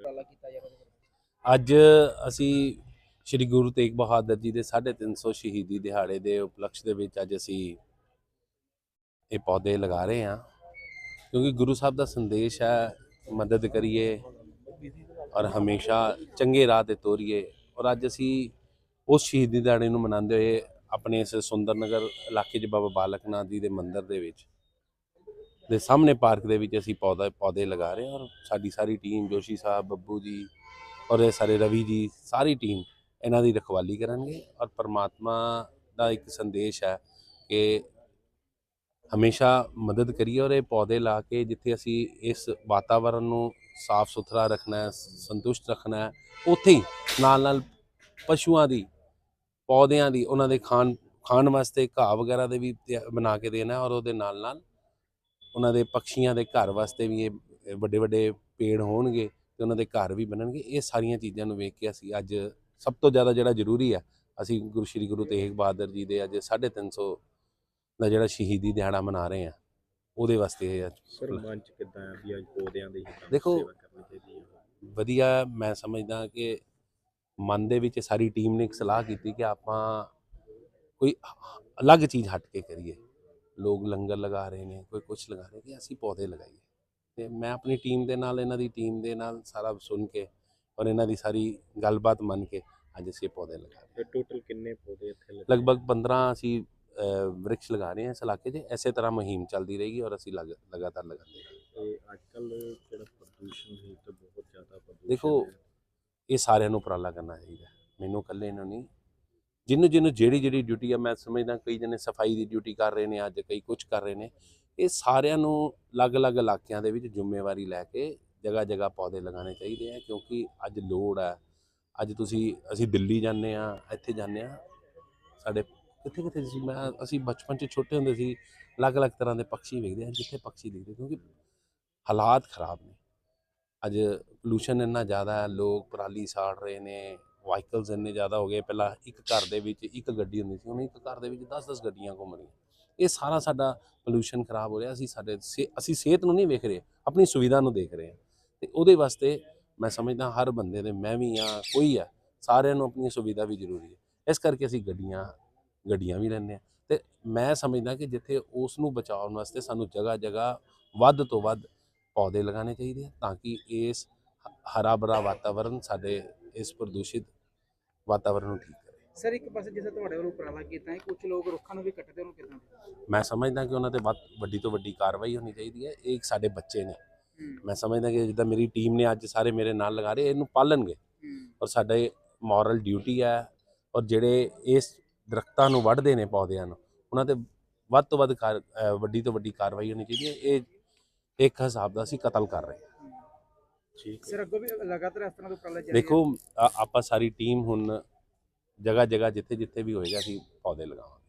ਉਪਰਾਲਾ ਕੀਤਾ ਜਾ ਰਿਹਾ ਅੱਜ ਅਸੀਂ ਸ੍ਰੀ ਗੁਰੂ ਤੇਗ ਬਹਾਦਰ ਜੀ ਦੇ 350 ਸ਼ਹੀਦੀ ਦਿਹਾੜੇ ਦੇ ਉਪਲਕਸ਼ ਦੇ ਵਿੱਚ ਅੱਜ ਅਸੀਂ ਇਹ ਪੌਦੇ ਲਗਾ ਰਹੇ ਹਾਂ। ਕਿਉਂਕਿ ਗੁਰੂ ਸਾਹਿਬ ਦਾ ਸੰਦੇਸ਼ ਹੈ, ਮਦਦ ਕਰੀਏ ਔਰ ਹਮੇਸ਼ਾ ਚੰਗੇ ਰਾਹ ਤੇ ਤੋਰੀਏ। ਔਰ ਅੱਜ ਅਸੀਂ ਉਸ ਸ਼ਹੀਦੀ ਦਿਹਾੜੇ ਨੂੰ ਮਨਾਉਂਦੇ ਹੋਏ ਆਪਣੇ ਇਸ ਸੁੰਦਰ ਨਗਰ ਇਲਾਕੇ 'ਚ ਬਾਬਾ ਬਾਲਕ ਨਾਥ ਜੀ ਦੇ ਮੰਦਿਰ ਦੇ ਵਿੱਚ ਦੇ ਸਾਹਮਣੇ ਪਾਰਕ ਦੇ ਵਿੱਚ ਅਸੀਂ ਪੌਦਾ, ਪੌਦੇ ਲਗਾ ਰਹੇ ਹਾਂ ਔਰ ਸਾਡੀ ਸਾਰੀ ਟੀਮ ਜੋਸ਼ੀ ਸਾਹਿਬ, ਬੱਬੂ ਜੀ ਔਰ ਇਹ ਸਾਰੇ ਰਵੀ ਜੀ, ਸਾਰੀ ਟੀਮ ਇਹਨਾਂ ਦੀ ਰਖਵਾਲੀ ਕਰਨਗੇ ਔਰ ਪਰਮਾਤਮਾ ਦਾ ਇੱਕ ਸੰਦੇਸ਼ ਹੈ ਕਿ ਹਮੇਸ਼ਾ ਮਦਦ ਕਰੀਏ ਔਰ ਇਹ ਪੌਦੇ ਲਾ ਕੇ ਜਿੱਥੇ ਅਸੀਂ ਇਸ ਵਾਤਾਵਰਣ ਨੂੰ ਸਾਫ਼ ਸੁਥਰਾ ਰੱਖਣਾ ਹੈ, ਸੰਤੁਸ਼ਟ ਰੱਖਣਾ ਹੈ, ਉੱਥੇ ਹੀ ਨਾਲ ਨਾਲ ਪਸ਼ੂਆਂ ਦੀ, ਪੌਦਿਆਂ ਦੀ, ਉਹਨਾਂ ਦੇ ਖਾਣ ਖਾਣ ਵਾਸਤੇ ਘਾਹ ਵਗੈਰਾ ਦੇ ਵੀ ਬਣਾ ਕੇ ਦੇਣਾ ਔਰ ਉਹਦੇ ਨਾਲ ਨਾਲ ਉਹਨਾਂ ਦੇ ਪੰਛੀਆਂ ਦੇ ਘਰ ਵਾਸਤੇ ਵੀ ਇਹ ਵੱਡੇ ਵੱਡੇ ਪੇੜ ਹੋਣਗੇ ਤੇ ਉਹਨਾਂ ਦੇ ਘਰ ਵੀ ਬਣਨਗੇ। ਇਹ ਸਾਰੀਆਂ ਚੀਜ਼ਾਂ ਨੂੰ ਵੇਖ ਕੇ ਅਸੀਂ ਅੱਜ ਸਭ ਤੋਂ ਜ਼ਿਆਦਾ ਜਿਹੜਾ ਜ਼ਰੂਰੀ ਹੈ ਅਸੀਂ ਗੁਰੂ ਸ਼੍ਰੀ ਗੁਰੂ ਤੇਗ ਬਹਾਦਰ ਜੀ ਦੇ ਅੱਜ 350 ਦਾ ਜਿਹੜਾ ਸ਼ਹੀਦੀ ਦਿਹਾੜਾ ਮਨਾ ਰਹੇ ਹਾਂ ਉਹਦੇ ਵਾਸਤੇ ਇਹ ਸਰ ਮਨ ਚ ਕਿੱਦਾਂ ਆ ਵੀ ਅੱਜ ਪੌਦਿਆਂ ਦੀ ਦੇਖੋ, ਵਧੀਆ ਮੈਂ ਸਮਝਦਾ ਕਿ ਮਨ ਦੇ ਵਿੱਚ ਸਾਰੀ ਟੀਮ ਨੇ ਇੱਕ ਸਲਾਹ ਕੀਤੀ ਕਿ ਆਪਾਂ ਕੋਈ ਅਲੱਗ ਚੀਜ਼ ਹਟ ਕੇ ਕਰੀਏ। ਲੋਕ ਲੰਗਰ ਲਗਾ ਰਹੇ ਨੇ ਕੋਈ ਕੁਝ ਲਗਾ ਰਹੇ ਕਿ ਅਸੀਂ ਪੌਦੇ ਲਗਾਈਏ ਤੇ ਮੈਂ ਆਪਣੀ ਟੀਮ ਦੇ ਨਾਲ ਇਹਨਾਂ ਦੀ ਟੀਮ ਦੇ ਨਾਲ ਸਾਰਾ ਸੁਣ ਕੇ ਔਰ ਇਹਨਾਂ ਦੀ ਸਾਰੀ ਗੱਲਬਾਤ ਮੰਨ ਕੇ ਅੱਜ ਅਸੀਂ ਇਹ ਪੌਦੇ ਲਗਾ ਰਹੇ ਟੋਟਲ ਕਿੰਨੇ ਪੌਦੇ ਇੱਥੇ ਲੱਗੇ ਹਾਂ। ਲਗਭਗ 15 ਅਸੀਂ ਵ੍ਰਿਕਸ਼ ਲਗਾ ਰਹੇ ਹਾਂ ਇਸ ਇਲਾਕੇ 'ਚ ਇਸੇ ਤਰ੍ਹਾਂ ਮੁਹਿੰਮ ਚੱਲਦੀ ਰਹੇਗੀ ਔਰ ਅਸੀਂ ਲਗ- ਲਗਾਤਾਰ ਲਗਾਉਂਦੇ ਰਹਾਂਗੇ ਅੱਜ ਕੱਲ ਜਿਹੜਾ ਪ੍ਰਦੂਸ਼ਣ ਹੈ ਤੇ ਬਹੁਤ ਜ਼ਿਆਦਾ ਪ੍ਰਦੂਸ਼ਣ ਦੇਖੋ। ਇਹ ਸਾਰਿਆਂ ਨੂੰ ਉਪਰਾਲਾ ਕਰਨਾ ਚਾਹੀਦਾ। ਮੈਨੂੰ ਇਕੱਲੇ ਨੂੰ ਨਹੀਂ ਜਿਹਨੂੰ ਜਿਹਨੂੰ ਜਿਹੜੀ ਜਿਹੜੀ ਡਿਊਟੀ ਆ, ਮੈਂ ਸਮਝਦਾ ਕਈ ਜਣੇ ਸਫ਼ਾਈ ਦੀ ਡਿਊਟੀ ਕਰ ਰਹੇ ਨੇ, ਅੱਜ ਕਈ ਕੁਝ ਕਰ ਰਹੇ ਨੇ। ਇਹ ਸਾਰਿਆਂ ਨੂੰ ਅਲੱਗ-ਅਲੱਗ ਇਲਾਕਿਆਂ ਦੇ ਵਿੱਚ ਜ਼ਿੰਮੇਵਾਰੀ ਲੈ ਕੇ ਜਗ੍ਹਾ ਜਗ੍ਹਾ ਪੌਦੇ ਲਗਾਉਣੇ ਚਾਹੀਦੇ ਆ, ਕਿਉਂਕਿ ਅੱਜ ਲੋੜ ਹੈ ਅੱਜ ਤੁਸੀਂ, ਅਸੀਂ ਦਿੱਲੀ ਜਾਂਦੇ ਆ, ਇੱਥੇ ਜਾਂਦੇ ਆ। ਸਾਡੇ ਕਿੱਥੇ ਕਿੱਥੇ ਸੀ? ਮੈਂ, ਅਸੀਂ ਬਚਪਨ 'ਚ ਛੋਟੇ ਹੁੰਦੇ ਸੀ, ਅਲੱਗ-ਅਲੱਗ ਤਰ੍ਹਾਂ ਦੇ ਪੰਛੀ ਵੇਖਦੇ ਆ ਜਿੱਥੇ ਪੰਛੀ ਦਿਖਦੇ? ਕਿਉਂਕਿ ਹਾਲਾਤ ਖਰਾਬ ਨੇ। ਅੱਜ ਪੋਲੂਸ਼ਨ ਇੰਨਾ ਜ਼ਿਆਦਾ ਹੈ ਲੋਕ ਪਰਾਲੀ ਸਾੜ ਰਹੇ ਨੇ ਵਾਹੀਕਲਸ ਇੰਨੇ ਜ਼ਿਆਦਾ ਹੋ ਗਏ, ਪਹਿਲਾਂ ਇੱਕ ਘਰ ਦੇ ਵਿੱਚ ਇੱਕ ਗੱਡੀ ਹੁੰਦੀ ਸੀ ਹੁਣ ਇੱਕ ਘਰ ਦੇ ਵਿੱਚ 10-10 ਗੱਡੀਆਂ ਘੁੰਮ ਰਹੀਆਂ। ਇਹ ਸਾਰਾ ਸਾਡਾ ਪੋਲੂਸ਼ਨ ਖਰਾਬ ਹੋ ਰਿਹਾ, ਅਸੀਂ ਸਾਡੇ ਸੇ- ਅਸੀਂ ਸਿਹਤ ਨੂੰ ਨਹੀਂ ਵੇਖ ਰਹੇ, ਆਪਣੀ ਸੁਵਿਧਾ ਨੂੰ ਦੇਖ ਰਹੇ ਹਾਂ। ਤੇ ਉਹਦੇ ਵਾਸਤੇ ਮੈਂ ਸਮਝਦਾ ਹਰ ਬੰਦੇ ਦੇ, ਮੈਂ ਵੀ ਆ ਕੋਈ ਆ ਸਾਰਿਆਂ ਨੂੰ ਆਪਣੀ ਸੁਵਿਧਾ ਵੀ ਜ਼ਰੂਰੀ ਹੈ। ਇਸ ਕਰਕੇ ਅਸੀਂ ਗੱਡੀਆਂ ਗੱਡੀਆਂ ਵੀ ਲੈਂਦੇ ਆ ਤੇ ਮੈਂ ਸਮਝਦਾ ਕਿ ਜਿੱਥੇ ਉਸ ਨੂੰ ਬਚਾਉਣ ਵਾਸਤੇ ਸਾਨੂੰ ਜਗ੍ਹਾ ਜਗ੍ਹਾ ਵੱਧ ਤੋਂ ਵੱਧ ਪੌਦੇ ਲਗਾਉਣੇ ਚਾਹੀਦੇ ਆ, ਤਾਂ ਕਿ ਇਸ ਹਰਾ ਭਰਾ ਵਾਤਾਵਰਣ ਸਾਡੇ ਇਸ ਪ੍ਰਦੂਸ਼ਿਤ ਵਾਤਾਵਰਣ ਨੂੰ ਠੀਕ ਕਰੇ। ਸਰ ਇੱਕ ਪਾਸੇ ਜਿਵੇਂ ਤੁਹਾਡੇ ਵੱਲੋਂ ਉਪਰਾਲਾ ਕੀਤਾ ਹੈ ਕੁਝ ਲੋਕ ਰੁੱਖਾਂ ਨੂੰ ਵੀ ਕੱਟਦੇ ਉਹਨੂੰ ਕਿਦਾਂ ਮੈਂ ਸਮਝਦਾ ਕਿ ਉਹਨਾਂ ਤੇ ਵੱਧ- ਵੱਡੀ ਤੋਂ ਵੱਡੀ ਕਾਰਵਾਈ ਹੋਣੀ ਚਾਹੀਦੀ ਹੈ। ਇਹ ਸਾਡੇ ਬੱਚੇ ਨੇ। ਮੈਂ ਸਮਝਦਾ ਕਿ ਜਿੱਦਾਂ ਮੇਰੀ ਟੀਮ ਨੇ ਅੱਜ ਸਾਰੇ ਮੇਰੇ ਨਾਲ ਲਗਾ ਰਹੇ ਇਹਨੂੰ ਪਾਲਣਗੇ। ਔਰ ਸਾਡੇ ਮੋਰਲ ਡਿਊਟੀ ਹੈ ਔਰ ਜਿਹੜੇ ਇਸ ਦਰਖਤਾਂ ਨੂੰ ਵੱਢਦੇ ਨੇ ਪੌਦਿਆਂ ਨੂੰ ਉਹਨਾਂ ਤੇ ਵੱਧ ਤੋਂ ਵੱਧ ਵੱਡੀ ਤੋਂ ਵੱਡੀ ਕਾਰਵਾਈ ਹੋਣੀ ਚਾਹੀਦੀ ਹੈ। ਇਹ ਇੱਕ ਹਿਸਾਬ ਦਾ ਅਸੀਂ ਕਤਲ ਕਰ ਰਹੇ ਹੈ। ਸਰ ਅੱਗੋਂ ਵੀ ਲਗਾਤਾਰ ਇਸ ਤਰ੍ਹਾਂ ਦੇ ਉਪਰਾਲੇ ਜਾਰੀ ਦੇਖੋ ਆ- ਆਪਾਂ ਸਾਰੀ ਟੀਮ ਹੁਣ ਜਗ੍ਹਾ ਜਗ੍ਹਾ ਜਿੱਥੇ ਜਿੱਥੇ ਵੀ ਹੋਏਗਾ ਅਸੀਂ ਪੌਦੇ ਲਗਾਵਾਂਗੇ।